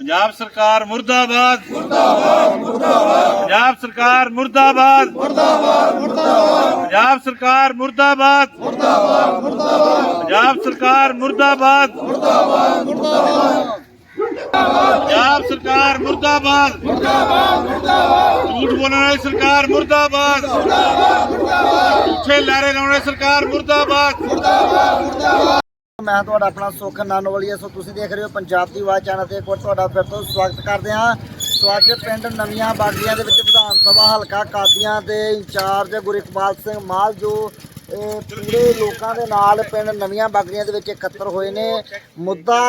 ਪੰਜਾਬ ਸਰਕਾਰ ਮੁਰਦਾਬਾਦ। ਮੁਰਦਾਬਾਦ ਮੁਰਦਾਬਾਦ ਪੰਜਾਬ ਸਰਕਾਰ ਮੁਰਦਾਬਾਦ। ਮੁਰਦਾਬਾਦ ਮੁਰਦਾਬਾਦ ਪੰਜਾਬ ਸਰਕਾਰ ਮੁਰਦਾਬਾਦ। ਮੁਰਦਾਬਾਦ ਮੁਰਦਾਬਾਦ ਪੰਜਾਬ ਸਰਕਾਰ ਮੁਰਦਾਬਾਦ। ਮੁਰਦਾਬਾਦ ਮੁਰਦਾਬਾਦ ਪੰਜਾਬ ਸਰਕਾਰ ਮੁਰਦਾਬਾਦ। ਮੁਰਦਾਬਾਦ ਮੁਰਦਾਬਾਦ ਝੂਠ ਬੋਲਣ ਵਾਲੀ ਸਰਕਾਰ ਮੁਰਦਾਬਾਦ ਮੁਰਦਾਬਾਦ ਮੁਰਦਾਬਾਦ। ਝੂਠੇ ਲਾਰੇ ਲਾਉਣ ਵਾਲੀ ਸਰਕਾਰ ਮੁਰਦਾਬਾਦ। ਮੈਂ ਤੁਹਾਡਾ ਆਪਣਾ ਸੁਖ ਨਾਨੋਵਾਲੀਆ ਸੋ ਤੁਸੀਂ ਦੇਖ ਰਹੇ ਹੋ ਪੰਜਾਬ ਦੀ ਆਵਾਜ਼ ਚੈਨਲ ਤੇ। ਇੱਕ ਵਾਰ ਤੁਹਾਡਾ ਫਿਰ ਤੋਂ ਸਵਾਗਤ ਕਰਦੇ ਹਾਂ। ਸੋ ਅੱਜ ਪਿੰਡ ਨਵੀਆਂ ਬਾਗੀਆਂ ਦੇ ਵਿੱਚ ਵਿਧਾਨ ਸਭਾ ਹਲਕਾ ਕਾਦੀਆਂ ਦੇ ਇੰਚਾਰਜ ਗੁਰਿਕਪਾਲ ਸਿੰਘ ਮਾਲ, ਜੋ ਇਹ ਪੂਰੇ ਲੋਕਾਂ ਦੇ ਨਾਲ ਪਿੰਡ ਨਵੀਆਂ ਬਾਗੀਆਂ ਦੇ ਵਿੱਚ ਇਕੱਤਰ ਹੋਏ ਨੇ। ਮੁੱਦਾ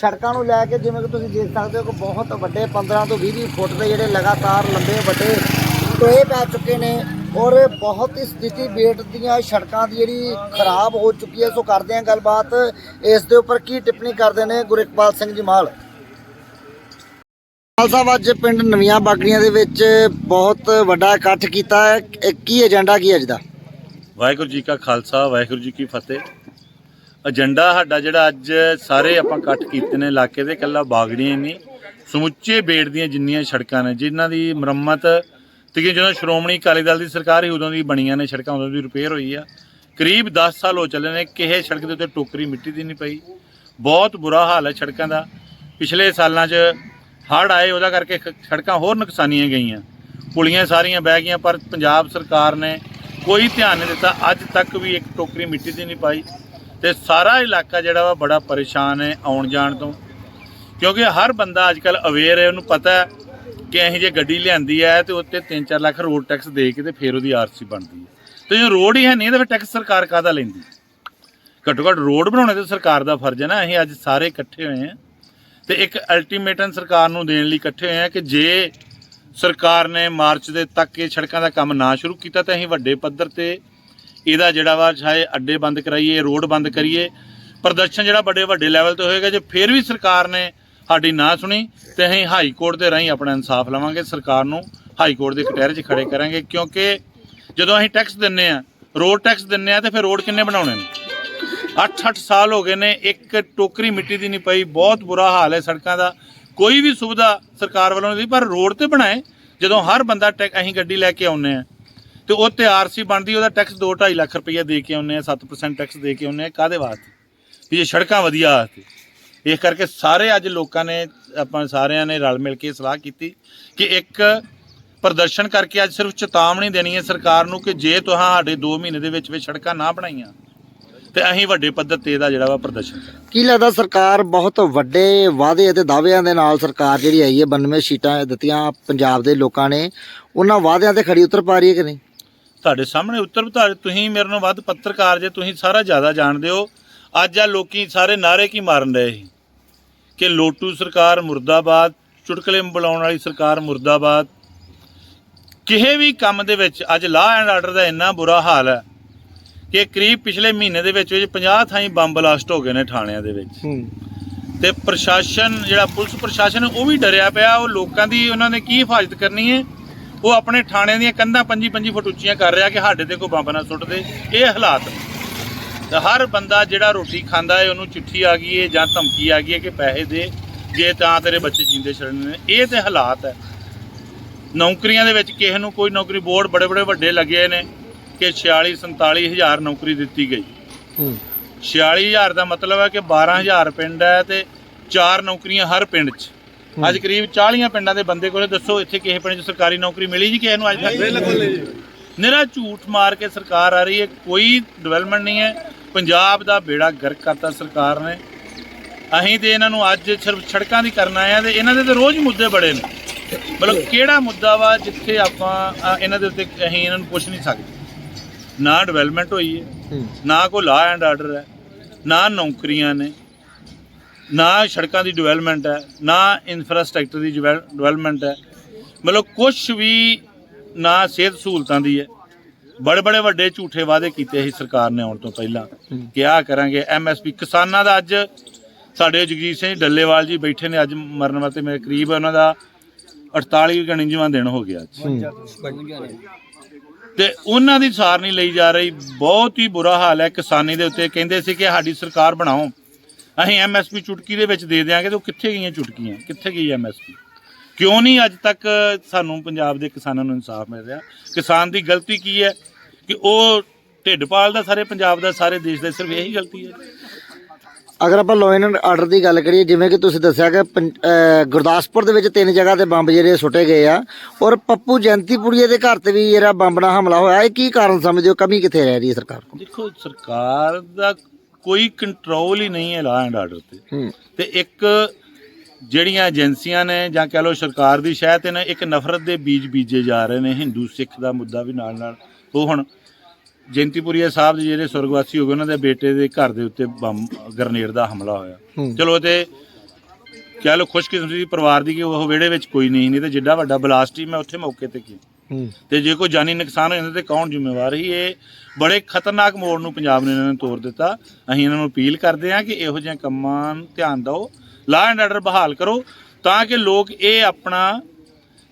ਸੜਕਾਂ ਨੂੰ ਲੈ ਕੇ ਜਿਵੇਂ ਕਿ ਤੁਸੀਂ ਦੇਖ ਸਕਦੇ ਹੋ ਕਿ ਬਹੁਤ ਵੱਡੇ 15 ਤੋਂ 20 ਫੁੱਟ ਦੇ ਜਿਹੜੇ ਲਗਾਤਾਰ ਲੰਬੇ ਵੱਡੇ ਟੋਏ ਪੈ ਚੁੱਕੇ ਨੇ ਔਰ ਬਹੁਤ ਹੀ ਸਥਿਤੀ ਬੇਟ ਦੀਆਂ ਸੜਕਾਂ ਦੀ ਜਿਹੜੀ ਖਰਾਬ ਹੋ ਚੁੱਕੀ ਹੈ, ਸੋ ਕਰਦੇ ਹਾਂ ਗੱਲਬਾਤ। ਇਸ ਦੇ ਉੱਪਰ ਕੀ ਟਿੱਪਣੀ ਕਰਦੇ ਨੇ ਗੁਰਿਕਪਾਲ ਸਿੰਘ ਜੀ ਮਾਲ? ਸਾਹਿਬ, ਅੱਜ ਪਿੰਡ ਨਵੀਆਂ ਬਾਗੜੀਆਂ ਦੇ ਵਿੱਚ ਬਹੁਤ ਵੱਡਾ ਇਕੱਠ ਕੀਤਾ ਹੈ। ਕੀ ਏਜੰਡਾ, ਕੀ ਅੱਜ ਦਾ? ਵਾਹਿਗੁਰੂ ਜੀ ਕਾ ਖਾਲਸਾ, ਵਾਹਿਗੁਰੂ ਜੀ ਕੀ ਫਤਿਹ। ਏਜੰਡਾ ਸਾਡਾ ਜਿਹੜਾ ਅੱਜ ਸਾਰੇ ਆਪਾਂ ਇਕੱਠ ਕੀਤੇ ਨੇ, ਇਲਾਕੇ ਦੇ ਇਕੱਲਾ ਬਾਗੜੀਆਂ ਹੀ ਨਹੀਂ, ਸਮੁੱਚੇ ਬੇੜ ਦੀਆਂ ਜਿੰਨੀਆਂ ਸੜਕਾਂ ਨੇ, ਜਿਨ੍ਹਾਂ ਦੀ ਮੁਰੰਮਤ ਤੇ ਜਦੋਂ ਸ਼੍ਰੋਮਣੀ ਅਕਾਲੀ ਦਲ ਦੀ ਸਰਕਾਰ ਹੀ ਉਦੋਂ ਦੀ ਬਣੀਆਂ ਨੇ, ਸੜਕਾਂ ਉਦੋਂ ਦੀ ਰਿਪੇਅਰ ਹੋਈ ਆ। ਕਰੀਬ 10 ਸਾਲ ਹੋ ਚੱਲੇ ਨੇ, ਕਿਸੇ ਸੜਕ ਦੇ ਉੱਤੇ ਟੋਕਰੀ ਮਿੱਟੀ ਦੀ ਨਹੀਂ ਪਈ। ਬਹੁਤ ਬੁਰਾ ਹਾਲ ਹੈ ਸੜਕਾਂ ਦਾ। ਪਿਛਲੇ ਸਾਲਾਂ 'ਚ ਹੜ੍ਹ ਆਏ, ਉਹਦਾ ਕਰਕੇ ਖ- ਸੜਕਾਂ ਹੋਰ ਨੁਕਸਾਨੀਆਂ ਗਈਆਂ। ਪੁਲੀਆਂ ਸਾਰੀਆਂ ਬਹਿ ਗਈਆਂ, ਪਰ ਪੰਜਾਬ ਸਰਕਾਰ ਨੇ ਕੋਈ ਧਿਆਨ ਨਹੀਂ ਦਿੱਤਾ। ਅੱਜ ਤੱਕ ਵੀ ਇੱਕ ਟੋਕਰੀ ਮਿੱਟੀ ਦੀ ਨਹੀਂ ਪਾਈ। ਤੇ ਸਾਰਾ ਇਲਾਕਾ ਜਿਹੜਾ ਵਾ ਬੜਾ ਪਰੇਸ਼ਾਨ ਹੈ ਆਉਣ ਜਾਣ ਤੋਂ। ਕਿਉਂਕਿ ਹਰ ਬੰਦਾ ਅੱਜ ਕੱਲ ਅਵੇਅਰ ਹੈ, ਉਹਨੂੰ ਪਤਾ ਹੈ ਕਿ ਅਸੀਂ ਜੇ ਗੱਡੀ ਲਿਆਂਦੀ ਹੈ ਤੇ ਉੱਤੇ 3-4 ਲੱਖ ਰੋਡ ਟੈਕਸ ਦੇ ਕੇ ਤੇ ਫਿਰ ਉਹਦੀ ਆਰਸੀ ਬਣਦੀ ਹੈ। ਤੇ ਜੇ ਰੋਡ ਹੀ ਹੈ ਨਹੀਂ, ਤਾਂ ਫਿਰ ਟੈਕਸ ਸਰਕਾਰ ਕਾਹਦਾ ਲੈਂਦੀ? ਘੱਟੋ ਘੱਟ ਰੋਡ ਬਣਾਉਣੇ ਤੇ ਸਰਕਾਰ ਦਾ ਫਰਜ਼ ਹੈ ਨਾ, ਅਸੀਂ ਅੱਜ ਸਾਰੇ ਇਕੱਠੇ ਹੋਏ ਹਾਂ ਤੇ ਇੱਕ ਅਲਟੀਮੇਟਮ ਸਰਕਾਰ ਨੂੰ ਦੇਣ ਲਈ ਇਕੱਠੇ ਹੋਏ ਹਾਂ ਕਿ ਜੇ ਸਰਕਾਰ ਨੇ ਮਾਰਚ ਦੇ ਤੱਕ ਇਹ ਸੜਕਾਂ ਦਾ ਕੰਮ ਨਾ ਸ਼ੁਰੂ ਕੀਤਾ, ਤਾਂ ਅਸੀਂ ਵੱਡੇ ਪੱਧਰ ਤੇ ਇਹਦਾ ਜਿਹੜਾ ਵਾ ਚਾਹੇ ਅੱਡੇ ਬੰਦ ਕਰਾਈਏ, ਰੋਡ ਬੰਦ ਕਰੀਏ। ਪ੍ਰਦਰਸ਼ਨ ਜਿਹੜਾ ਵੱਡੇ ਵੱਡੇ ਲੈਵਲ ਤੇ ਹੋਏਗਾ, ਜੇ ਫਿਰ ਵੀ ਸਰਕਾਰ ਨੇ ਸਾਡੀ ਨਾ ਸੁਣੀ ਤੇ ਅਸੀਂ ਹਾਈ ਕੋਰਟ ਦੇ ਰਾਹੀਂ ਆਪਣਾ ਇਨਸਾਫ ਲਵਾਂਗੇ, ਸਰਕਾਰ ਨੂੰ ਹਾਈ ਕੋਰਟ ਦੇ ਕਟਹਿਰੇ 'ਚ ਖੜੇ ਕਰਾਂਗੇ, ਕਿਉਂਕਿ ਜਦੋਂ ਅਸੀਂ ਟੈਕਸ ਦਿੰਨੇ ਆ ਰੋਡ ਟੈਕਸ ਦਿੰਨੇ ਆ ਤੇ ਫਿਰ ਰੋਡ ਕਿੰਨੇ ਬਣਾਉਣੇ ਨੇ? 8-8 ਸਾਲ ਹੋ ਗਏ ਨੇ, ਇੱਕ ਟੋਕਰੀ ਮਿੱਟੀ ਦੀ ਨਹੀਂ ਪਈ, ਬਹੁਤ ਬੁਰਾ ਹਾਲ ਹੈ ਸੜਕਾਂ ਦਾ, ਕੋਈ ਵੀ ਸੁਵਿਧਾ ਸਰਕਾਰ ਵੱਲੋਂ ਨਹੀਂ, ਪਰ ਰੋਡ ਤੇ ਬਣਾਏ, ਜਦੋਂ ਹਰ ਬੰਦਾ ਟੈਕ ਅਸੀਂ ਗੱਡੀ ਲੈ ਕੇ ਆਉਨੇ ਆ, ਤੇ ਉਹ ਤੇ ਆਰਸੀ ਬਣਦੀ, ਉਹਦਾ ਟੈਕਸ 2.5 ਲੱਖ ਰੁਪਏ ਦੇ ਕੇ ਆਉਨੇ ਆ 7% ਟੈਕਸ ਦੇ ਕੇ ਆਉਨੇ ਆ ਕਾਦੇ ਵਾਸਤੇ? ਵੀ ਇਹ ਸੜਕਾਂ ਵਧੀਆ ਵਾਸਤੇ ਇਸ ਕਰਕੇ ਸਾਰੇ ਅੱਜ ਲੋਕਾਂ ਨੇ ਆਪਾਂ ਸਾਰਿਆਂ ਨੇ ਰਲ ਮਿਲ ਕੇ ਸਲਾਹ ਕੀਤੀ ਕਿ ਇੱਕ ਪ੍ਰਦਰਸ਼ਨ ਕਰਕੇ ਅੱਜ ਸਿਰਫ ਚੇਤਾਵਨੀ ਦੇਣੀ ਹੈ ਸਰਕਾਰ ਨੂੰ ਕਿ ਜੇ ਤੁਹਾਂ ਸਾਡੇ 2 ਮਹੀਨੇ ਦੇ ਵਿੱਚ ਵਿੱਚ ਸੜਕਾਂ ਨਾ ਬਣਾਈਆਂ ਤੇ ਅਸੀਂ ਵੱਡੇ ਪੱਧਰ ਤੇ ਇਹਦਾ ਜਿਹੜਾ ਵਾ ਪ੍ਰਦਰਸ਼ਨ ਕੀ ਲੱਗਦਾ ਸਰਕਾਰ ਬਹੁਤ ਵੱਡੇ ਵਾਅਦੇ ਅਤੇ ਦਾਅਵਿਆਂ ਦੇ ਨਾਲ ਸਰਕਾਰ ਜਿਹੜੀ ਆਈ ਹੈ 92 ਸੀਟਾਂ ਦਿੱਤੀਆਂ ਪੰਜਾਬ ਦੇ ਲੋਕਾਂ ਨੇ ਉਹਨਾਂ ਵਾਅਦਿਆਂ ਤੇ ਖੜੀ ਉਤਰ ਪਾ ਰਹੀ ਹੈ ਕਿ ਨਹੀਂ? ਤੁਹਾਡੇ ਸਾਹਮਣੇ ਉੱਤਰ ਤੁਹਾਡੇ ਤੁਸੀਂ ਮੇਰੇ ਨਾਲੋਂ ਵੱਧ ਪੱਤਰਕਾਰ ਜੇ ਤੁਸੀਂ ਸਾਰਾ ਜ਼ਿਆਦਾ ਜਾਣਦੇ ਹੋ ਅੱਜ ਆ ਲੋਕੀ ਸਾਰੇ ਨਾਰੇ ਕੀ ਮਾਰਨ ਰਹੇ ਸੀ। ਕਿ ਲੋਟੂ ਸਰਕਾਰ ਮੁਰਦਾਬਾਦ ਚੁਟਕਲੇ ਬੁਲਾਉਣ ਵਾਲੀ ਸਰਕਾਰ ਮੁਰਦਾਬਾਦ। ਕਿਸੇ ਵੀ ਕੰਮ ਦੇ ਵਿੱਚ ਅੱਜ ਲਾਅ ਐਂਡ ਆਰਡਰ ਦਾ ਇੰਨਾ ਬੁਰਾ ਹਾਲ ਹੈ ਕਿ ਕਰੀਬ ਪਿਛਲੇ ਮਹੀਨੇ ਦੇ ਵਿੱਚ ਵਿੱਚ 50 ਥਾਈਂ ਬੰਬ ਬਲਾਸਟ ਹੋ ਗਏ ਨੇ ਥਾਣਿਆਂ ਦੇ ਵਿੱਚ। ਤੇ ਪ੍ਰਸ਼ਾਸਨ ਜਿਹੜਾ ਪੁਲਿਸ ਪ੍ਰਸ਼ਾਸਨ ਉਹ ਵੀ ਡਰਿਆ ਪਿਆ। ਉਹ ਲੋਕਾਂ ਦੀ ਉਹਨਾਂ ਨੇ ਕੀ ਹਿਫਾਜ਼ਤ ਕਰਨੀ ਹੈ? ਉਹ ਆਪਣੇ ਥਾਣਿਆਂ ਦੀਆਂ ਕੰਧਾਂ 25-25 ਫੁੱਟ ਉੱਚੀਆਂ ਕਰ ਰਿਹਾ ਕਿ ਸਾਡੇ ਤੇ ਕੋਈ ਬੰਬ ਨਾ ਸੁੱਟ ਦੇ। ਇਹ ਹਾਲਾਤ ਨੇ। ਤੇ ਹਰ ਬੰਦਾ ਜਿਹੜਾ ਰੋਟੀ ਖਾਂਦਾ ਹੈ ਉਹਨੂੰ ਚਿੱਠੀ ਆ ਗਈ ਹੈ ਜਾਂ ਧਮਕੀ ਆ ਗਈ ਹੈ ਕਿ ਪੈਸੇ ਦੇ ਜੇ ਤਾਂ ਤੇਰੇ ਬੱਚੇ ਜਿੰਦੇ ਛੱਡਣੇ ਨੇ। ਇਹ ਤੇ ਹਾਲਾਤ ਹੈ। ਨੌਕਰੀਆਂ ਦੇ ਵਿੱਚ ਕਿਸੇ ਨੂੰ ਕੋਈ ਨੌਕਰੀ ਬੋਰਡ ਬੜੇ ਬੜੇ ਵੱਡੇ ਲੱਗੇ ਨੇ ਕਿ 46 47 ਹਜ਼ਾਰ ਨੌਕਰੀ ਦਿੱਤੀ ਗਈ। 46000 ਦਾ ਮਤਲਬ ਹੈ ਕਿ 12000 ਪਿੰਡ ਹੈ ਤੇ ਚਾਰ ਨੌਕਰੀਆਂ ਹਰ ਪਿੰਡ 'ਚ। ਅੱਜ ਕਰੀਬ 40 ਪਿੰਡਾਂ ਦੇ ਬੰਦੇ ਕੋਲੇ ਦੱਸੋ ਇੱਥੇ ਕਿਸੇ ਪਿੰਡ 'ਚ ਸਰਕਾਰੀ ਨੌਕਰੀ ਮਿਲੀ ਜੀ ਕਿਸੇ ਨੂੰ ਅੱਜ ਤੱਕ? ਬਿਲਕੁਲ ਨਿਰਾ ਝੂਠ ਮਾਰ ਕੇ ਸਰਕਾਰ ਆ ਰਹੀ ਹੈ ਕੋਈ ਡਿਵੈਲਪਮੈਂਟ ਨਹੀਂ ਹੈ। ਪੰਜਾਬ ਦਾ ਬੇੜਾ ਗਰਕ ਕਰਤਾ ਸਰਕਾਰ ਨੇ। ਅਸੀਂ ਤੇ ਇਹਨਾਂ ਨੂੰ ਅੱਜ ਸਿਰਫ ਸੜਕਾਂ ਦੀ ਕਰਨ ਆ ਤੇ ਇਹਨਾਂ ਦੇ ਤੇ ਰੋਜ਼ ਮੁੱਦੇ ਬੜੇ ਨੇ। ਮਤਲਬ ਕਿਹੜਾ ਮੁੱਦਾ ਵਾ ਜਿੱਥੇ ਆਪਾਂ ਇਹਨਾਂ ਦੇ ਉੱਤੇ ਅਸੀਂ ਇਹਨਾਂ ਨੂੰ ਪੁੱਛ ਨਹੀਂ ਸਕਦੇ। ਨਾ ਡਿਵੈਲਪਮੈਂਟ ਹੋਈ ਹੈ ਨਾ ਕੋਈ ਲਾ ਐਂਡ ਆਰਡਰ ਹੈ ਨਾ ਨੌਕਰੀਆਂ ਨੇ ਨਾ ਸੜਕਾਂ ਦੀ ਡਿਵੈਲਪਮੈਂਟ ਹੈ ਨਾ ਇਨਫਰਾਸਟ੍ਰਕਚਰ ਦੀ ਡਿਵੈਲਪਮੈਂਟ ਹੈ। ਮਤਲਬ ਕੁਝ ਵੀ ਨਾ ਸਿਹਤ ਸਹੂਲਤਾਂ ਦੀ ਹੈ। ਬੜੇ ਬੜੇ ਵੱਡੇ ਝੂਠੇ ਵਾਅਦੇ ਕੀਤੇ ਸੀ ਸਰਕਾਰ ਨੇ ਆਉਣ ਤੋਂ ਪਹਿਲਾਂ ਕਿ ਆਹ ਕਰਾਂਗੇ ਐਮਐਸਪੀ। ਕਿਸਾਨਾਂ ਦਾ ਅੱਜ ਸਾਡੇ ਜਗਜੀਤ ਸਿੰਘ ਡੱਲੇਵਾਲ ਜੀ ਬੈਠੇ ਨੇ ਅੱਜ ਮਰਨ ਵਾਸਤੇ ਮੇਰੇ ਕਰੀਬ ਉਹਨਾਂ ਦਾ 48 ਗਣਿੰਜਵਾਂ ਦਿਨ ਹੋ ਗਿਆ ਤੇ ਉਹਨਾਂ ਦੀ ਸਾਰ ਨਹੀਂ ਲਈ ਜਾ ਰਹੀ। ਬਹੁਤ ਹੀ ਬੁਰਾ ਹਾਲ ਹੈ ਕਿਸਾਨੀ ਦੇ ਉੱਤੇ। ਕਹਿੰਦੇ ਸੀ ਕਿ ਸਾਡੀ ਸਰਕਾਰ ਬਣਾਓ। ਅਸੀਂ ਐਮਐਸਪੀ ਚੁਟਕੀ ਦੇ ਵਿੱਚ ਦੇ ਦਿਆਂਗੇ ਤੇ ਉਹ ਕਿੱਥੇ ਗਈਆਂ ਚੁਟਕੀਆਂ? ਕਿੱਥੇ ਗਈ ਐਮਐਸਪੀ? ਕਿਉਂ ਨਹੀਂ ਅੱਜ ਤੱਕ ਸਾਨੂੰ ਪੰਜਾਬ ਦੇ ਕਿਸਾਨਾਂ ਨੂੰ ਇਨਸਾਫ ਮਿਲ ਰਿਹਾ? ਕਿਸਾਨ ਦੀ ਗਲਤੀ ਕੀ ਹੈ ਕਿ ਉਹ ਢਿੱਡ ਪਾਲਦਾ ਸਾਰੇ ਪੰਜਾਬ ਦਾ ਸਾਰੇ ਦੇਸ਼ ਦਾ ਸਿਰਫ ਇਹੀ ਗਲਤੀ ਹੈ। ਅਗਰ ਆਪਾਂ ਲਾਅ ਐਂਡ ਆਰਡਰ ਦੀ ਗੱਲ ਕਰੀਏ ਜਿਵੇਂ ਕਿ ਤੁਸੀਂ ਦੱਸਿਆ ਕਿ ਗੁਰਦਾਸਪੁਰ ਦੇ ਵਿੱਚ ਤਿੰਨ ਜਗ੍ਹਾ ਤੇ ਬੰਬ ਜਿਹੜੇ ਸੁੱਟੇ ਗਏ ਆ ਔਰ ਪੱਪੂ ਜੈਂਤੀਪੁਰੀਏ ਦੇ ਘਰ ਤੇ ਵੀ ਜਿਹੜਾ ਬੰਬ ਨਾਲ ਹਮਲਾ ਹੋਇਆ ਇਹ ਕੀ ਕਾਰਨ ਸਮਝਦੇ ਹੋ? ਕਮੀ ਕਿੱਥੇ ਰਹਿ ਰਹੀ ਹੈ ਸਰਕਾਰ ਕੋਲ? ਦੇਖੋ ਸਰਕਾਰ ਦਾ ਕੋਈ ਕੰਟਰੋਲ ਹੀ ਨਹੀਂ ਹੈ ਲਾਅ ਐਂਡ ਆਰਡਰ ਤੇ। ਤੇ ਇੱਕ ਜਿਹੜੀਆਂ ਏਜੰਸੀਆਂ ਨੇ ਜਾਂ ਕਹ ਲਓ ਸਰਕਾਰ ਦੀ ਸ਼ਾਇਦ ਤੇ ਨਾ ਇੱਕ ਨਫ਼ਰਤ ਦੇ ਬੀਜ ਬੀਜੇ ਜਾ ਰਹੇ ਨੇ ਹਿੰਦੂ ਸਿੱਖ ਦਾ ਮੁੱਦਾ ਵੀ ਨਾਲ ਨਾਲ। ਉਹ ਹੁਣ ਜੈਂਤੀਪੁਰੀਆ ਸਾਹਿਬ ਦੇ ਜਿਹੜੇ ਸੁਰਗਵਾਸੀ ਹੋ ਗਏ ਉਹਨਾਂ ਦੇ ਬੇਟੇ ਦੇ ਘਰ ਦੇ ਉੱਤੇ ਬੰਬ ਗ੍ਰਨੇਡ ਦਾ ਹਮਲਾ ਹੋਇਆ। ਚਲੋ ਤੇ ਕਹਿ ਲਓ ਖੁਸ਼ਕਿਸਮਤੀ ਪਰਿਵਾਰ ਦੀ ਕਿ ਉਹ ਵਿਹੜੇ ਵਿੱਚ ਕੋਈ ਨਹੀਂ ਨਹੀਂ ਤੇ ਜਿੱਡਾ ਵੱਡਾ ਬਲਾਸਟ ਹੀ ਮੈਂ ਉੱਥੇ ਮੌਕੇ ਤੇ ਕੀ ਤੇ ਜੇ ਕੋਈ ਜਾਨੀ ਨੁਕਸਾਨ ਹੋ ਜਾਂਦਾ ਤੇ ਕੌਣ ਜ਼ਿੰਮੇਵਾਰ ਹੀ ਇਹ ਬੜੇ ਖਤਰਨਾਕ ਮੋੜ ਨੂੰ ਪੰਜਾਬ ਨੇ ਇਹਨਾਂ ਨੇ ਤੋੜ ਦਿੱਤਾ। ਅਸੀਂ ਇਹਨਾਂ ਨੂੰ ਅਪੀਲ ਕਰਦੇ ਹਾਂ ਕਿ ਇਹੋ ਜਿਹੇ ਕੰਮਾਂ ਧਿਆਨ ਦਿਓ। ਲਾਅ ਐਂਡ ਆਰਡਰ ਬਹਾਲ ਕਰੋ ਤਾਂ ਕਿ ਲੋਕ ਇਹ ਆਪਣਾ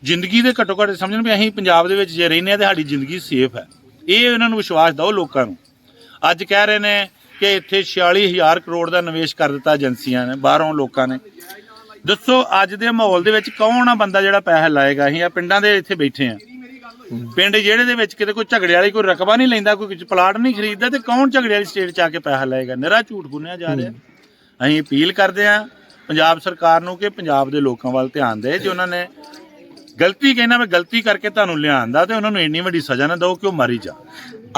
ਜ਼ਿੰਦਗੀ ਦੇ ਘੱਟੋ ਘੱਟ ਸਮਝਣ ਵੀ ਅਸੀਂ ਪੰਜਾਬ ਦੇ ਵਿੱਚ ਜੇ ਰਹਿੰਦੇ ਹਾਂ ਤੇ ਸਾਡੀ ਜ਼ਿੰਦਗੀ ਸੇਫ ਹੈ। ਇਹ ਇਹਨਾਂ ਨੂੰ ਵਿਸ਼ਵਾਸ ਦਿਓ ਲੋਕਾਂ ਨੂੰ। ਅੱਜ ਕਹਿ ਰਹੇ ਨੇ ਕਿ ਇੱਥੇ 46000 ਕਰੋੜ ਦਾ ਨਿਵੇਸ਼ ਕਰ ਦਿੱਤਾ ਏਜੰਸੀਆਂ ਨੇ ਬਾਹਰੋਂ ਲੋਕਾਂ ਨੇ। ਦੱਸੋ ਅੱਜ ਦੇ ਮਾਹੌਲ ਦੇ ਵਿੱਚ ਕੌਣ ਆ ਬੰਦਾ ਜਿਹੜਾ ਪੈਸਾ ਲਾਏਗਾ? ਅਸੀਂ ਆ ਪਿੰਡਾਂ ਦੇ ਇੱਥੇ ਬੈਠੇ ਆ ਪਿੰਡ ਜਿਹੜੇ ਦੇ ਵਿੱਚ ਕਿਤੇ ਕੋਈ ਝਗੜੇ ਵਾਲੀ ਕੋਈ ਰਕਬਾ ਨਹੀਂ ਲੈਂਦਾ ਕੋਈ ਪਲਾਟ ਨਹੀਂ ਖਰੀਦਦਾ ਤੇ ਕੌਣ ਝਗੜੇ ਵਾਲੀ ਸਟੇਟ 'ਚ ਆ ਕੇ ਪੈਸਾ ਲਾਏਗਾ? ਨਿਰਾ ਝੂਠ ਬੁੰਨਿਆ ਜਾ ਰਿਹਾ। ਅਸੀਂ ਅਪੀਲ ਕਰਦੇ ਆ ਪੰਜਾਬ ਸਰਕਾਰ ਨੂੰ ਕਿ ਪੰਜਾਬ ਦੇ ਲੋਕਾਂ ਵੱਲ ਧਿਆਨ ਦੇ ਜੇ ਉਹਨਾਂ ਨੇ ਗਲਤੀ ਕਹਿਣਾ ਮੈਂ ਗਲਤੀ ਕਰਕੇ ਤੁਹਾਨੂੰ ਲਿਆਂਦਾ ਤੇ ਉਹਨਾਂ ਨੂੰ ਇੰਨੀ ਵੱਡੀ ਸਜ਼ਾ ਨਾ ਦਿਓ ਕਿ ਉਹ ਮਾਰੀ ਜਾ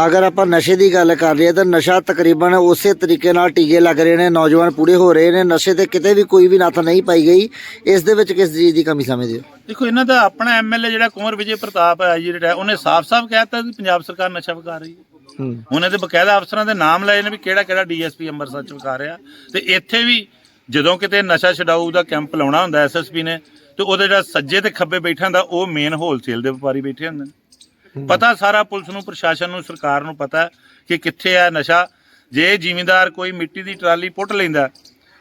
ਅਗਰ ਆਪਾਂ ਨਸ਼ੇ ਦੀ ਗੱਲ ਕਰ ਲਈਏ ਤਾਂ ਨਸ਼ਾ ਤਕਰੀਬਨ ਉਸੇ ਤਰੀਕੇ ਨਾਲ ਟੀਕੇ ਲੱਗ ਰਹੇ ਨੇ ਨੌਜਵਾਨ ਪੂਰੇ ਹੋ ਰਹੇ ਨੇ ਨਸ਼ੇ ਤੇ ਕਿਤੇ ਵੀ ਕੋਈ ਵੀ ਨੱਥ ਨਹੀਂ ਪਾਈ ਗਈ। ਇਸ ਦੇ ਵਿੱਚ ਕਿਸ ਚੀਜ਼ ਦੀ ਕਮੀ ਸਮਝਦੇ ਹੋ? ਦੇਖੋ ਇਹਨਾਂ ਦਾ ਆਪਣਾ ਐਮਐਲਏ ਜਿਹੜਾ ਕੁੰਵਰ ਵਿਜੇ ਪ੍ਰਤਾਪ ਹੈ ਜੀ ਰਿਟਾਇਰ ਉਹਨੇ ਸਾਫ਼-ਸਾਫ਼ ਕਹਿਤਾ ਕਿ ਪੰਜਾਬ ਸਰਕਾਰ ਨਸ਼ਾ ਵਿਕਾ ਰਹੀ ਹੈ। ਹੂੰ। ਉਹਨੇ ਤੇ ਬਕਾਇਦਾ ਅਫਸਰਾਂ ਦੇ ਨਾਮ ਲਏ ਨੇ ਵੀ ਕਿਹੜਾ ਕਿਹੜਾ ਡੀਐਸਪੀ ਅੰਮ੍ਰਿਤਸਰ ਚ ਵਿਕਾ ਰਿਹਾ। ਤੇ ਇੱਥੇ ਵੀ ਜਦੋਂ ਕਿਤੇ ਨਸ਼ਾ ਛਡਾਊ ਦਾ ਕੈਂਪ ਲਾਉਣਾ ਹੁੰਦਾ ਐਸਐਸਪੀ ਨੇ ਤੇ ਉਹਦੇ ਜਿਹੜਾ ਸੱਜੇ ਤੇ ਖੱਬੇ ਬੈਠਾ ਹੁੰਦਾ ਉਹ ਮੇਨ ਹੋਲਸੇਲ ਦੇ ਵਪਾਰੀ ਬੈਠੇ ਹੁੰਦੇ ਨੇ। ਪਤਾ ਸਾਰਾ ਪੁਲਿਸ ਨੂੰ ਪ੍ਰਸ਼ਾਸਨ ਨੂੰ ਸਰਕਾਰ ਨੂੰ ਪਤਾ ਕਿ ਕਿੱਥੇ ਹੈ ਨਸ਼ਾ। ਜੇ ਜ਼ਿਮੀਂਦਾਰ ਕੋਈ ਮਿੱਟੀ ਦੀ ਟਰਾਲੀ ਪੁੱਟ ਲੈਂਦਾ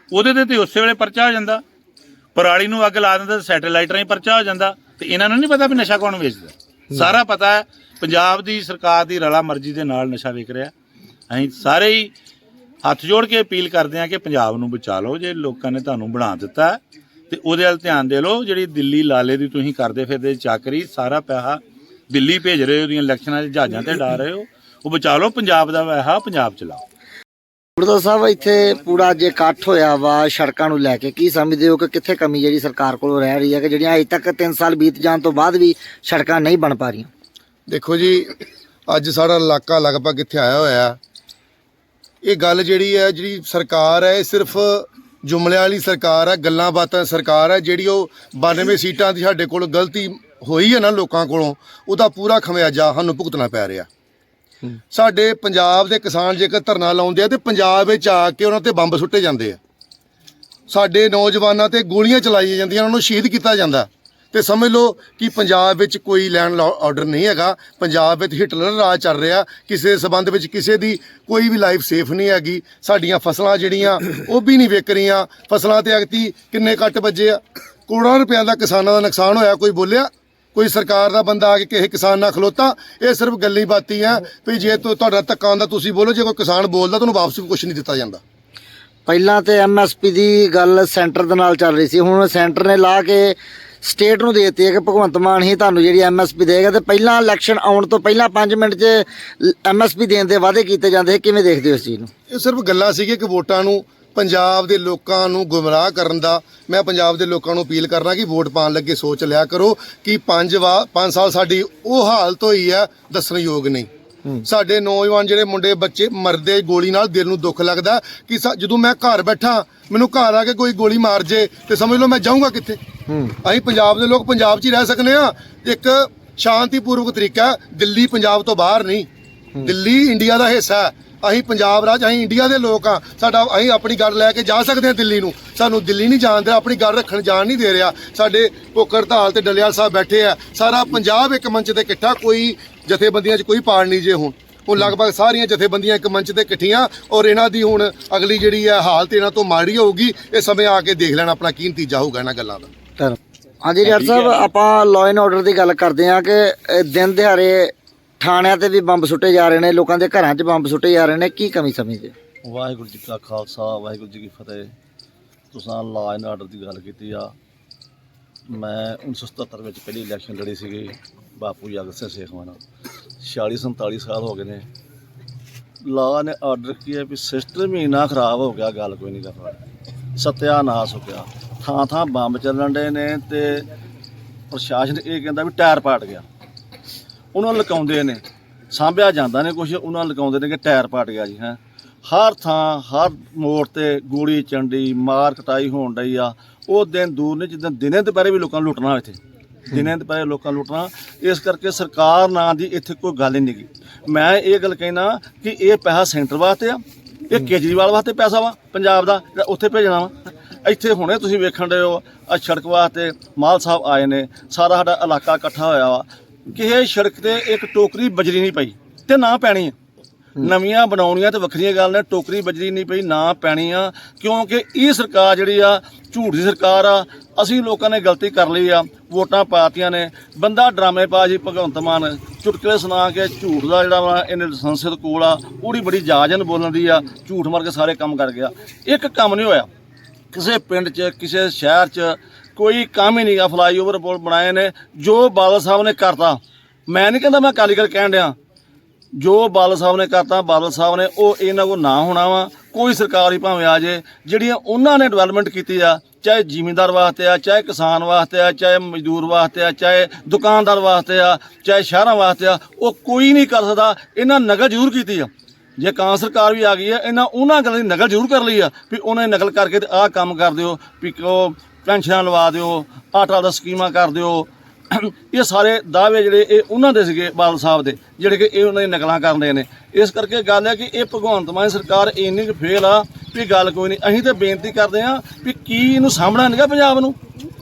ਉਹਦੇ ਤੇ ਤੇ ਉਸੇ ਵੇਲੇ ਪਰਚਾ ਹੋ ਜਾਂਦਾ। ਪਰਾਲੀ ਨੂੰ ਅੱਗ ਲਾ ਦਿੰਦਾ ਸੈਟੇਲਾਈਟ ਰਾਹੀਂ ਪਰਚਾ ਹੋ ਜਾਂਦਾ। ਤੇ ਇਹਨਾਂ ਨੂੰ ਨਹੀਂ ਪਤਾ ਵੀ ਨਸ਼ਾ ਕੌਣ ਵੇਚਦਾ। ਸਾਰਾ ਪਤਾ ਹੈ ਪੰਜਾਬ ਦੀ ਸਰਕਾਰ ਦੀ ਰਲਾ ਮਰਜ਼ੀ ਦੇ ਨਾਲ ਨਸ਼ਾ ਵਿਕ ਰਿਹਾ। ਅਸੀਂ ਸਾਰੇ ਹੀ ਹੱਥ ਜੋੜ ਕੇ ਅਪੀਲ ਕਰਦੇ ਹਾਂ ਕਿ ਪੰਜਾਬ ਨੂੰ ਬਚਾ ਲਓ ਜੇ ਲੋਕਾਂ ਨੇ ਤੁਹਾਨੂੰ ਬਣਾ ਦਿੱਤਾ ਤੇ ਉਹਦੇ ਵੱਲ ਧਿਆਨ ਦੇ ਲਓ ਜਿਹੜੀ ਦਿੱਲੀ ਲਾਲੇ ਦੀ ਤੁਸੀਂ ਕਰਦੇ ਫਿਰਦੇ ਚਾਕਰੀ ਸਾਰਾ ਪੈਸਾ ਦਿੱਲੀ ਭੇਜ ਰਹੇ ਹੋ ਉਹਦੀਆਂ ਇਲੈਕਸ਼ਨਾਂ 'ਚ ਜਹਾਜ਼ਾਂ ਤੇ ਡਾ ਰਹੇ ਹੋ ਉਹ ਬਚਾ ਲਓ ਪੰਜਾਬ ਦਾ ਪੈਸਾ ਪੰਜਾਬ ਚਲਾਓ। ਗੁਰਦੁਆਰਾ ਸਾਹਿਬ ਇੱਥੇ ਪੂਰਾ ਜੇ ਇਕੱਠ ਹੋਇਆ ਵਾ ਸੜਕਾਂ ਨੂੰ ਲੈ ਕੇ। ਕੀ ਸਮਝਦੇ ਹੋ ਕਿ ਕਿੱਥੇ ਕਮੀ ਜਿਹੜੀ ਸਰਕਾਰ ਕੋਲੋਂ ਰਹਿ ਰਹੀ ਹੈ ਕਿ ਜਿਹੜੀਆਂ ਅਜੇ ਤੱਕ 3 ਸਾਲ ਬੀਤ ਜਾਣ ਤੋਂ ਬਾਅਦ ਵੀ ਸੜਕਾਂ ਨਹੀਂ ਬਣ ਪਾ ਰਹੀਆਂ? ਦੇਖੋ ਜੀ ਅੱਜ ਸਾਡਾ ਇਲਾਕਾ ਲਗਭਗ ਇੱਥੇ ਆਇਆ ਹੋਇਆ। ਹੈ। ਇਹ ਗੱਲ ਜਿਹੜੀ ਹੈ, ਜਿਹੜੀ ਸਰਕਾਰ ਹੈ, ਇਹ ਸਿਰਫ ਜੁਮਲਿਆਂ ਵਾਲੀ ਸਰਕਾਰ ਹੈ, ਗੱਲਾਂ ਬਾਤਾਂ ਸਰਕਾਰ ਹੈ, ਜਿਹੜੀ ਉਹ 92 ਸੀਟਾਂ ਦੀ ਸਾਡੇ ਕੋਲ ਗਲਤੀ ਹੋਈ ਹੈ ਨਾ ਲੋਕਾਂ ਕੋਲੋਂ, ਉਹਦਾ ਪੂਰਾ ਖਮਿਆਜਾ ਸਾਨੂੰ ਭੁਗਤਣਾ ਪੈ ਰਿਹਾ। ਸਾਡੇ ਪੰਜਾਬ ਦੇ ਕਿਸਾਨ ਜੇਕਰ ਧਰਨਾ ਲਾਉਂਦੇ ਆ ਤੇ ਪੰਜਾਬ ਵਿੱਚ ਆ ਕੇ ਉਹਨਾਂ ਤੇ ਬੰਬ ਸੁੱਟੇ ਜਾਂਦੇ ਆ। ਸਾਡੇ ਨੌਜਵਾਨਾਂ ਤੇ ਗੋਲੀਆਂ ਚਲਾਈਆਂ ਜਾਂਦੀਆਂ, ਉਹਨਾਂ ਨੂੰ ਸ਼ਹੀਦ ਕੀਤਾ ਜਾਂਦਾ। ਤੇ ਸਮਝ ਲਓ ਕਿ ਪੰਜਾਬ ਵਿੱਚ ਕੋਈ ਲੈਂਡ ਆਰਡਰ ਨਹੀਂ ਹੈਗਾ। ਪੰਜਾਬ ਵਿੱਚ ਹਿਟਲਰ ਰਾਜ ਚੱਲ ਰਿਹਾ। ਕਿਸੇ ਦੇ ਸਬੰਧ ਵਿੱਚ ਕਿਸੇ ਦੀ ਕੋਈ ਵੀ ਲਾਈਫ ਸੇਫ ਨਹੀਂ ਹੈਗੀ। ਸਾਡੀਆਂ ਫਸਲਾਂ ਜਿਹੜੀਆਂ, ਉਹ ਵੀ ਨਹੀਂ ਵਿਕ ਰਹੀਆਂ। ਫਸਲਾਂ ਤੇ ਅਗਤੀ ਕਿੰਨੇ ਕੱਟ ਵੱਜੇ ਆ। ਕਰੋੜਾਂ ਰੁਪਏ ਦਾ ਕਿਸਾਨਾਂ ਦਾ ਨੁਕਸਾਨ ਹੋਇਆ, ਕੋਈ ਬੋਲਿਆ? ਕੋਈ ਸਰਕਾਰ ਦਾ ਬੰਦਾ ਆ ਕੇ ਕਿਸੇ ਕਿਸਾਨ ਨਾਲ ਖਲੋਤਾ? ਇਹ ਸਿਰਫ ਗੱਲੀ ਬਾਤੀ ਆ ਵੀ ਜੇ ਤੁਹਾਡਾ ਧੱਕਾ ਆਉਂਦਾ, ਤੁਸੀਂ ਬੋਲੋ। ਜੇ ਕੋਈ ਕਿਸਾਨ ਬੋਲਦਾ, ਤੁਹਾਨੂੰ ਵਾਪਸ ਵੀ ਕੁਝ ਨਹੀਂ ਦਿੱਤਾ ਜਾਂਦਾ। ਪਹਿਲਾਂ ਤੇ ਐਮਐਸਪੀ ਦੀ ਗੱਲ ਸੈਂਟਰ ਦੇ ਨਾਲ ਚੱਲ ਰਹੀ ਸੀ। ਹੁਣ ਸੈਂਟਰ ਨੇ ਲਾ ਕੇ ਸਟੇਟ ਨੂੰ ਦੇ ਦਿੱਤੀ ਹੈ ਕਿ ਭਗਵੰਤ ਮਾਨ ਹੀ ਤੁਹਾਨੂੰ ਜਿਹੜੀ ਐਮਐਸਪੀ ਦੇਗਾ ਤੇ ਪਹਿਲਾਂ ਇਲੈਕਸ਼ਨ ਆਉਣ ਤੋਂ ਪਹਿਲਾਂ 5 ਮਿੰਟ 'ਚ ਐਮਐਸਪੀ ਦੇਣ ਦੇ ਵਾਅਦੇ ਕੀਤੇ ਜਾਂਦੇ ਸੀ। ਕਿਵੇਂ ਦੇਖਦੇ ਹੋ ਇਸ ਚੀਜ਼ ਨੂੰ? ਇਹ ਸਿਰਫ ਗੱਲਾਂ ਸੀਗੀਆਂ ਕਿ ਵੋਟਾਂ ਨੂੰ ਪੰਜਾਬ ਦੇ ਲੋਕਾਂ ਨੂੰ ਗੁੰਮਰਾਹ ਕਰਨ ਦਾ ਮੈਂ ਪੰਜਾਬ ਦੇ ਲੋਕਾਂ ਨੂੰ ਅਪੀਲ ਕਰਨਾ ਕਿ ਵੋਟ ਪਾਉਣ ਲੱਗੇ ਸੋਚ ਲਿਆ ਕਰੋ ਕਿ ਪੰਜ ਵਾ ਪੰਜ ਸਾਲ ਸਾਡੀ ਉਹ ਹਾਲਤ ਹੋਈ ਹੈ ਦੱਸਣ ਯੋਗ ਨਹੀਂ। ਸਾਡੇ ਨੌਜਵਾਨ ਜਿਹੜੇ ਮੁੰਡੇ ਬੱਚੇ ਮਰਦੇ ਗੋਲੀ ਨਾਲ ਦਿਲ ਨੂੰ ਦੁੱਖ ਲੱਗਦਾ ਕਿ ਜਦੋਂ ਮੈਂ ਘਰ ਬੈਠਾ ਮੈਨੂੰ ਘਰ ਆ ਕੇ ਕੋਈ ਗੋਲੀ ਮਾਰ ਜੇ ਤੇ ਸਮਝ ਲਓ ਮੈਂ ਜਾਊਂਗਾ ਕਿੱਥੇ। ਅਸੀਂ ਪੰਜਾਬ ਦੇ ਲੋਕ ਪੰਜਾਬ 'ਚ ਹੀ ਰਹਿ ਸਕਨੇ ਆ। ਇੱਕ ਸ਼ਾਂਤੀਪੂਰਵਕ ਤਰੀਕਾ ਦਿੱਲੀ ਪੰਜਾਬ ਤੋਂ ਬਾਹਰ ਨਹੀਂ। ਦਿੱਲੀ ਇੰਡੀਆ ਦਾ ਹਿੱਸਾ ਹੈ। ਅਸੀਂ ਪੰਜਾਬ ਰਾਜ, ਅਸੀਂ ਇੰਡੀਆ ਦੇ ਲੋਕ ਆ ਸਾਡਾ, ਅਸੀਂ ਆਪਣੀ ਗੱਲ ਲੈ ਕੇ ਜਾ ਸਕਦੇ ਹਾਂ ਦਿੱਲੀ ਨੂੰ। ਸਾਨੂੰ ਦਿੱਲੀ ਨਹੀਂ ਜਾਣ ਦੇ, ਆਪਣੀ ਗੱਲ ਰੱਖਣ ਜਾਣ ਨਹੀਂ ਦੇ ਰਿਹਾ। ਸਾਡੇ ਭੁੱਖ ਹੜਤਾਲ ਤੇ ਡਲਿਆਲ ਸਾਹਿਬ ਬੈਠੇ ਆ। ਸਾਰਾ ਪੰਜਾਬ ਇੱਕ ਮੰਚ ਤੇ ਇਕੱਠਾ, ਕੋਈ ਜਥੇਬੰਦੀਆਂ 'ਚ ਕੋਈ ਪਾੜ ਨਹੀਂ ਜੇ ਹੁਣ। ਹੁਣ ਲਗਭਗ ਸਾਰੀਆਂ ਜਥੇਬੰਦੀਆਂ ਇੱਕ ਮੰਚ ਤੇ ਇਕੱਠੀਆਂ ਔਰ ਇਹਨਾਂ ਦੀ ਹੁਣ ਅਗਲੀ ਜਿਹੜੀ ਹੈ ਹਾਲਤ ਇਹਨਾਂ ਤੋਂ ਮਾੜੀ ਹੋਊਗੀ ਇਹ ਸਮੇਂ ਆ ਕੇ ਦੇਖ ਲੈਣਾ ਆਪਣਾ ਕੀ ਨਤੀਜਾ ਹੋਊਗਾ ਇਹਨਾਂ ਗੱਲਾਂ ਦਾ। ਧੰਨ- ਹਾਂਜੀ ਡਾਕਟਰ ਸਾਹਿਬ ਆਪਾਂ ਲਾਅ ਐਂਡ ਆਰਡਰ ਦੀ ਗੱਲ ਕਰਦੇ ਹਾਂ ਕਿ ਦਿਨ ਦਿਹਾੜੇ ਥਾਣਿਆਂ ਤੇ ਵੀ ਬੰਬ ਸੁੱਟੇ ਜਾ ਰਹੇ ਨੇ ਲੋਕਾਂ ਦੇ ਘਰਾਂ 'ਚ ਬੰਬ ਸੁੱਟੇ ਜਾ ਰਹੇ ਨੇ ਕੀ ਕਮੀ ਸਮਝਦੇ ਵਾਹਿਗੁਰੂ ਜੀ ਕਾ ਖਾਲਸਾ ਵਾਹਿਗੁਰੂ ਜੀ ਕੀ ਫਤਿਹ। ਤੁਸੀਂ ਲਾਅ ਐਂਡ ਆਰਡਰ ਦੀ ਗੱਲ ਕੀਤੀ ਆ। ਮੈਂ 1977 ਵਿੱਚ ਪਹਿਲੀ ਇਲੈਕਸ਼ਨ ਲੜੀ ਸੀਗੀ ਬਾਪੂ ਜਗਤ ਸਿੰਘ ਸੇਖਵਾਂ ਨਾਲ 46 47 ਸਾਲ ਹੋ ਗਏ ਨੇ। ਲਾਅ ਨੇ ਆਰਡਰ ਕੀ ਹੈ ਵੀ ਸਿਸਟਮ ਹੀ ਨਾ ਖਰਾਬ ਹੋ ਗਿਆ ਗੱਲ ਕੋਈ ਨਹੀਂ ਕਰਨਾ ਸਤਿਆਨਾਸ਼ ਹੋ ਗਿਆ। ਥਾਂ ਥਾਂ ਬੰਬ ਚੱਲਣ ਦੇ ਨੇ ਤੇ ਪ੍ਰਸ਼ਾਸਨ ਇਹ ਕਹਿੰਦਾ ਵੀ ਟਾਇਰ ਪਾਟ ਗਿਆ। ਉਹਨਾਂ ਨੂੰ ਲਕਾਉਂਦੇ ਨੇ। ਸਾਂਭਿਆ ਜਾਂਦਾ ਨੇ ਕੁਝ ਉਹਨਾਂ ਨੂੰ ਲਕਾਉਂਦੇ ਨੇ ਕਿ ਟਾਇਰ ਪਾਟ ਗਿਆ ਜੀ, ਹੈ। ਹਰ ਥਾਂ, ਹਰ ਮੋੜ ਤੇ ਗੋਲੀ ਚੰਡੀ, ਮਾਰ ਕਟਾਈ ਹੋਣ ਡਈ ਆ। ਉਹ ਦਿਨ ਦੂਰ ਨਹੀਂ ਜਿੱਦਾਂ ਦਿਨੇ ਦੁਪਹਿਰੇ ਵੀ ਲੋਕਾਂ ਨੂੰ ਲੁੱਟਣਾ ਇੱਥੇ। ਦਿਨੇ ਦੁਪਹਿਰੇ ਲੋਕਾਂ ਨੂੰ ਲੁੱਟਣਾ। ਇਸ ਕਰਕੇ ਸਰਕਾਰ ਨਾਂ ਦੀ ਇੱਥੇ ਕੋਈ ਗੱਲ ਹੀ ਨਹੀਂ ਗੀ। ਮੈਂ ਇਹ ਗੱਲ ਕਹਿਣਾ ਕਿ ਇਹ ਪੈਸਾ ਸੈਂਟਰ ਵਾਸਤੇ ਆ, ਇਹ ਕੇਜਰੀਵਾਲ ਵਾਸਤੇ ਪੈਸਾ ਵਾ, ਪੰਜਾਬ ਦਾ, ਜਿਹੜਾ ਉੱਥੇ ਭੇਜਣਾ ਵਾ। ਇੱਥੇ ਹੁਣੇ ਤੁਸੀਂ ਵੇਖਣ ਦੇ ਹੋ ਆ ਸੜਕ ਵਾਸਤੇ ਮਾਲ ਸਾਹਿਬ ਆਏ ਨੇ ਸਾਰਾ ਸਾਡਾ ਇਲਾਕਾ ਇਕੱਠਾ ਹੋਇਆ ਵਾ। ਕਿਸੇ ਸੜਕ ਤੇ ਇੱਕ ਟੋਕਰੀ ਬਜਰੀ ਨਹੀਂ ਪਈ ਤੇ ਨਾ ਪੈਣੀ ਨਵੀਆਂ ਬਣਾਉਣੀਆਂ ਤੇ ਵੱਖਰੀਆਂ ਗੱਲ ਨੇ ਟੋਕਰੀ ਬਜਰੀ ਨਹੀਂ ਪਈ ਨਾ ਪੈਣੀ ਆ ਕਿਉਂਕਿ ਇਹ ਸਰਕਾਰ ਜਿਹੜੀ ਆ ਝੂਠ ਦੀ ਸਰਕਾਰ ਆ ਅਸੀਂ ਲੋਕਾਂ ਨੇ ਗਲਤੀ ਕਰ ਲਈ ਆ ਵੋਟਾਂ ਪਾਤੀਆਂ ਨੇ ਬੰਦਾ ਡਰਾਮੇ ਪਾ ਜੀ ਭਗਵੰਤ ਮਾਨ ਚੁਟਕਲੇ ਸੁਣਾ ਕੇ ਝੂਠ ਦਾ ਜਿਹੜਾ ਵਾ ਇਹਨੇ ਸੰਸਦ ਕੋਲ ਆ ਉਹਦੀ ਬੜੀ ਜਾਜਨ ਬੋਲਣ ਦੀ ਆ ਝੂਠ ਮਾਰ ਕੇ ਸਾਰੇ ਕੰਮ ਕਰ ਗਿਆ। ਇੱਕ ਕੰਮ ਨਹੀਂ ਹੋਇਆ। ਕਿਸੇ ਪਿੰਡ 'ਚ, ਕਿਸੇ ਸ਼ਹਿਰ 'ਚ ਕੋਈ ਕੰਮ ਹੀ ਨਹੀਂਗਾ ਫਲਾਈਓਵਰ ਪੁਲ ਬਣਾਏ ਨੇ, ਜੋ ਬਾਦਲ ਸਾਹਿਬ ਨੇ ਕਰਤਾ। ਮੈਂ ਨਹੀਂ ਕਹਿੰਦਾ ਮੈਂ ਅਕਾਲੀ ਕਹਿਣ ਡਿਆ। ਜੋ ਬਾਦਲ ਸਾਹਿਬ ਨੇ ਕਰਤਾ, ਬਾਦਲ ਸਾਹਿਬ ਨੇ ਉਹ ਇਹਨਾਂ ਕੋ ਨਾ ਹੋਣਾ ਵਾ, ਕੋਈ ਸਰਕਾਰ ਹੀ ਭਾਵੇਂ ਆ ਜੇ, ਜਿਹੜੀਆਂ ਉਹਨਾਂ ਨੇ ਡਿਵੈਲਪਮੈਂਟ ਕੀਤੀ ਆ, ਚਾਹੇ ਜ਼ਿਮੀਂਦਾਰ ਵਾਸਤੇ ਆ, ਚਾਹੇ ਕਿਸਾਨ ਵਾਸਤੇ ਆ, ਚਾਹੇ ਮਜ਼ਦੂਰ ਵਾਸਤੇ ਆ, ਚਾਹੇ ਦੁਕਾਨਦਾਰ ਵਾਸਤੇ ਆ, ਚਾਹੇ ਸ਼ਹਿਰਾਂ ਵਾਸਤੇ ਆ, ਉਹ ਕੋਈ ਨਹੀਂ ਕਰ ਸਕਦਾ, ਇਹਨਾਂ ਨਕਲ ਜ਼ਰੂਰ ਕੀਤੀ ਆ। ਜੇ ਕਾਂ ਸਰਕਾਰ ਵੀ ਆ ਗਈ ਹੈ, ਇਹਨਾਂ ਉਹਨਾਂ ਗੱਲਾਂ ਦੀ ਨਕਲ ਜ਼ਰੂਰ ਕਰ ਲਈ ਆ, ਵੀ ਉਹਨਾਂ ਨੇ ਨਕਲ ਕਰਕੇ ਤੇ ਆਹ ਕੰਮ ਕਰ ਦਿਓ, ਵੀ ਉਹ ਪੈਨਸ਼ਨਾਂ ਲਵਾ ਦਿਓ, ਆਟਾ ਦਾ ਸਕੀਮਾਂ ਕਰ ਦਿਓ। ਇਹ ਸਾਰੇ ਦਾਅਵੇ ਜਿਹੜੇ ਇਹ ਉਹਨਾਂ ਦੇ ਸੀਗੇ ਬਾਦਲ ਸਾਹਿਬ ਦੇ, ਜਿਹੜੇ ਕਿ ਇਹ ਉਹਨਾਂ ਦੀ ਨਕਲਾਂ ਕਰਦੇ ਨੇ। ਇਸ ਕਰਕੇ ਗੱਲ ਹੈ ਕਿ ਇਹ ਭਗਵੰਤ ਮਾਨ ਸਰਕਾਰ ਇੰਨੀ ਕੁ ਫੇਲ ਆ, ਵੀ ਗੱਲ ਕੋਈ ਨਹੀਂ, ਅਸੀਂ ਤਾਂ ਬੇਨਤੀ ਕਰਦੇ ਆ ਵੀ ਕੀ ਇਹਨੂੰ ਸਾਹਮਣਾ ਨਹੀਂਗਾ ਪੰਜਾਬ ਨੂੰ?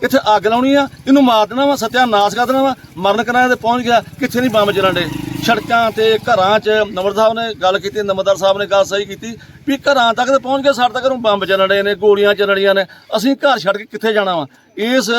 ਇੱਥੇ ਅੱਗ ਲਾਉਣੀ ਆ, ਇਹਨੂੰ ਮਾਰ ਦੇਣਾ ਵਾ ਸਤਿਆ ਨਾਸ ਕਰ ਦੇਣਾ ਵਾ, ਮਰਨ ਕਿਨਾਰੇ ਤੇ ਪਹੁੰਚ ਗਿਆ, ਕਿੱਥੇ ਨਹੀਂ ਬੰਬ ਚੱਲਣ ਡੇ ਸੜਕਾਂ ਤੇ ਘਰਾਂ 'ਚ ਨਮਰ ਸਾਹਿਬ ਨੇ ਗੱਲ ਕੀਤੀ ਨਮਰਦਾਰ ਸਾਹਿਬ ਨੇ ਗੱਲ ਸਹੀ ਕੀਤੀ ਵੀ ਘਰਾਂ ਤੱਕ ਤੇ ਪਹੁੰਚ ਗਏ ਸਾਡੇ ਤੱਕ ਨੂੰ ਬੰਬ ਚੱਲਣ ਡੇ ਨੇ ਗੋਲੀਆਂ ਚੱਲਣੀਆਂ ਨੇ। ਅਸੀਂ ਘਰ ਛੱਡ ਕੇ ਕਿੱਥੇ ਜਾਣਾ ਵਾ? ਇਸ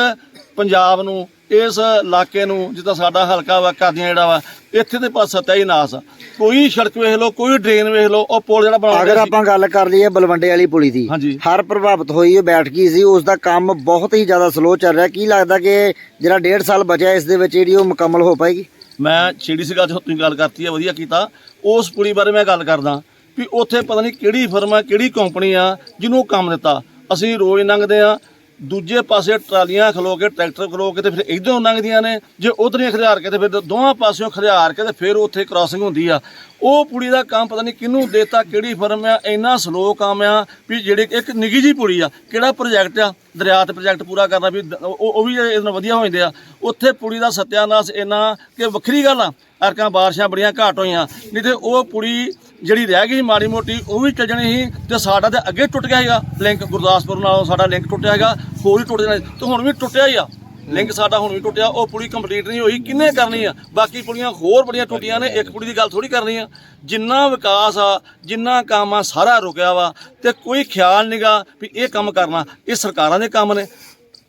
ਪੰਜਾਬ ਨੂੰ ਇਸ ਇਲਾਕੇ ਨੂੰ ਜਿੱਦਾਂ ਸਾਡਾ ਹਲਕਾ ਵਾ ਕਾਦੀਆਂ ਜਿਹੜਾ ਵਾ ਇੱਥੇ ਦੇ ਪਾਸ ਸਤਿਆ ਹੀ ਨਾਸ ਆ। ਕੋਈ ਸੜਕ ਵੇਖ ਲਓ ਕੋਈ ਡਰੇਨ ਵੇਖ ਲਓ ਉਹ ਪੁਲ ਜਿਹੜਾ ਬਣਾਉਂਦੇ ਅਗਰ ਆਪਾਂ ਗੱਲ ਕਰ ਲਈਏ ਬਲਵੰਡੇ ਵਾਲੀ ਪੁਲੀ ਦੀ। ਹਰ ਪ੍ਰਭਾਵਿਤ ਹੋਈ ਹੈ ਬੈਠ ਗਈ ਸੀ ਉਸ ਦਾ ਕੰਮ ਬਹੁਤ ਹੀ ਜ਼ਿਆਦਾ ਸਲੋ ਚੱਲ ਰਿਹਾ। ਕੀ ਲੱਗਦਾ ਕਿ ਜਿਹੜਾ ਡੇਢ ਸਾਲ ਬਚਿਆ ਇਸ ਦੇ ਵਿੱਚ ਜਿਹੜੀ ਉਹ ਮੁਕੰਮਲ ਹੋ ਪਾਏਗੀ? ਮੈਂ ਛੇੜੀ ਸੀਗਾ ਗੱਲ ਤੁਸੀਂ ਗੱਲ ਕਰਤੀ ਹੈ ਵਧੀਆ ਕੀਤਾ। ਉਸ ਪੁਲੀ ਬਾਰੇ ਮੈਂ ਗੱਲ ਕਰਦਾ। ਵੀ ਉੱਥੇ ਪਤਾ ਨਹੀਂ ਕਿਹੜੀ ਫਰਮ ਆ, ਕਿਹੜੀ ਕੰਪਨੀ ਆ, ਜਿਹਨੂੰ ਉਹ ਕੰਮ ਦਿੱਤਾ। ਅਸੀਂ ਰੋਜ਼ ਲੰਘਦੇ ਆ, ਦੂਜੇ ਪਾਸੇ ਟਰਾਲੀਆਂ ਖਲੋ ਕੇ, ਟਰੈਕਟਰ ਖਲੋ ਕੇ ਤੇ ਫਿਰ ਇਧਰੋਂ ਲੰਘਦੀਆਂ ਨੇ। ਜੇ ਉਧਰੀਆਂ ਖਿਲਾਰ ਕੇ ਤੇ ਫਿਰ ਦੋਵਾਂ ਪਾਸਿਓਂ ਖਿਲਾਰ ਕੇ ਤੇ ਫਿਰ ਉੱਥੇ ਕ੍ਰਾਸਿੰਗ ਹੁੰਦੀ ਆ। ਉਹ ਪੁੜੀ ਦਾ ਕੰਮ ਪਤਾ ਨਹੀਂ ਕਿਹਨੂੰ ਦੇਤਾ, ਕਿਹੜੀ ਫਰਮ ਆ, ਇੰਨਾ ਸਲੋ ਕੰਮ ਆ ਵੀ ਜਿਹੜੇ ਇੱਕ ਨਿੱਗੀ ਜੀ ਪੁੜੀ ਆ, ਕਿਹੜਾ ਪ੍ਰੋਜੈਕਟ ਆ, ਦਰਿਆ ਤੇ ਪ੍ਰੋਜੈਕਟ ਪੂਰਾ ਕਰਨਾ ਵੀ ਉਹ ਵੀ ਇਹਦੇ ਨਾਲ ਵਧੀਆ ਹੋ ਜਾਂਦੇ ਆ ਉੱਥੇ ਪੁੜੀ ਦਾ ਸਤਿਆਨਾਸ਼ ਇੰਨਾ ਕਿ ਵੱਖਰੀ ਗੱਲ ਆ ਅਰਕਾਂ ਬਾਰਿਸ਼ਾਂ ਬੜੀਆਂ ਘਾਟ ਹੋਈਆਂ, ਨਹੀਂ ਤੇ ਉਹ ਪੁੜੀ ਜਿਹੜੀ ਰਹਿ ਗਈ ਮਾੜੀ ਮੋਟੀ, ਉਹ ਵੀ ਚੱਜਣੀ ਸੀ ਤੇ ਸਾਡਾ ਤੇ ਅੱਗੇ ਟੁੱਟ ਗਿਆ ਹੈਗਾ ਲਿੰਕ ਗੁਰਦਾਸਪੁਰ ਨਾਲ ਸਾਡਾ ਲਿੰਕ ਟੁੱਟਿਆ ਹੈਗਾ ਹੋਰ ਹੀ ਟੁੱਟ ਜਾਣਾ ਸੀ। ਤੇ ਹੁਣ ਵੀ ਟੁੱਟਿਆ ਹੀ ਆ ਲਿੰਕ ਸਾਡਾ ਹੁਣ ਵੀ ਟੁੱਟਿਆ, ਉਹ ਪੁਲੀ ਕੰਪਲੀਟ ਨਹੀਂ ਹੋਈ। ਕਿੰਨੇ ਕਰਨੀ ਆ? ਬਾਕੀ ਪੁਲੀਆਂ ਹੋਰ ਬੜੀਆਂ ਟੁੱਟੀਆਂ ਨੇ, ਇੱਕ ਪੁਲੀ ਦੀ ਗੱਲ ਥੋੜੀ ਕਰਨੀ ਆ। ਜਿੰਨਾ ਵਿਕਾਸ ਆ, ਜਿੰਨਾ ਕੰਮ ਆ, ਸਾਰਾ ਰੁਕਿਆ ਵਾ ਤੇ ਕੋਈ ਖਿਆਲ ਨਹੀਂਗਾ ਵੀ ਇਹ ਕੰਮ ਕਰਨਾ। ਇਹ ਸਰਕਾਰਾਂ ਦੇ ਕੰਮ ਨੇ।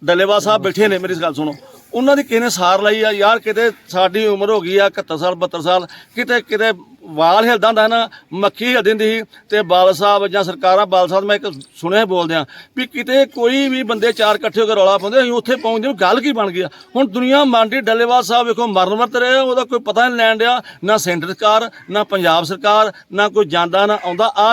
ਡੱਲੇਵਾਲ ਸਾਹਿਬ ਬੈਠੇ ਨੇ, ਮੇਰੀ ਗੱਲ ਸੁਣੋ। ਉਹਨਾਂ ਦੀ ਕਿਹਨੇ ਸਾਰ ਲਈ ਆ? ਯਾਰ ਕਿਤੇ ਸਾਡੀ ਉਮਰ ਹੋ ਗਈ ਆ 71 ਸਾਲ 72 ਸਾਲ ਕਿਤੇ ਕਿਤੇ ਵਾਲ ਹਿਲਦਾ ਹੁੰਦਾ ਨਾ ਮੱਖੀ ਹਿਲਦੀ ਹੁੰਦੀ ਸੀ ਤੇ ਬਾਲ ਸਾਹਿਬ ਜਾਂ ਸਰਕਾਰਾਂ ਬਾਲ ਸਾਹਿਬ ਮੈਂ ਇੱਕ ਸੁਣਿਆ ਬੋਲਦੇ ਆ ਵੀ ਕਿਤੇ ਕੋਈ ਵੀ ਬੰਦੇ ਚਾਰ ਇਕੱਠੇ ਹੋ ਕੇ ਰੌਲਾ ਪਾਉਂਦੇ ਅਸੀਂ ਉੱਥੇ ਪਹੁੰਚਦੇ ਹਾਂ, ਗੱਲ ਕੀ ਬਣ ਗਿਆ ਹੁਣ ਦੁਨੀਆ ਮੰਡੀ ਡੱਲੇਵਾਲ ਸਾਹਿਬ ਵੇਖੋ ਮਰਨ ਵਰਤ ਰਹੇ ਆ, ਉਹਦਾ ਕੋਈ ਪਤਾ ਨਹੀਂ ਲੈਣ ਰਿਹਾ ਨਾ ਸੈਂਟਰ ਸਰਕਾਰ ਨਾ ਪੰਜਾਬ ਸਰਕਾਰ ਨਾ ਕੋਈ ਜਾਂਦਾ ਨਾ ਆਉਂਦਾ। ਆ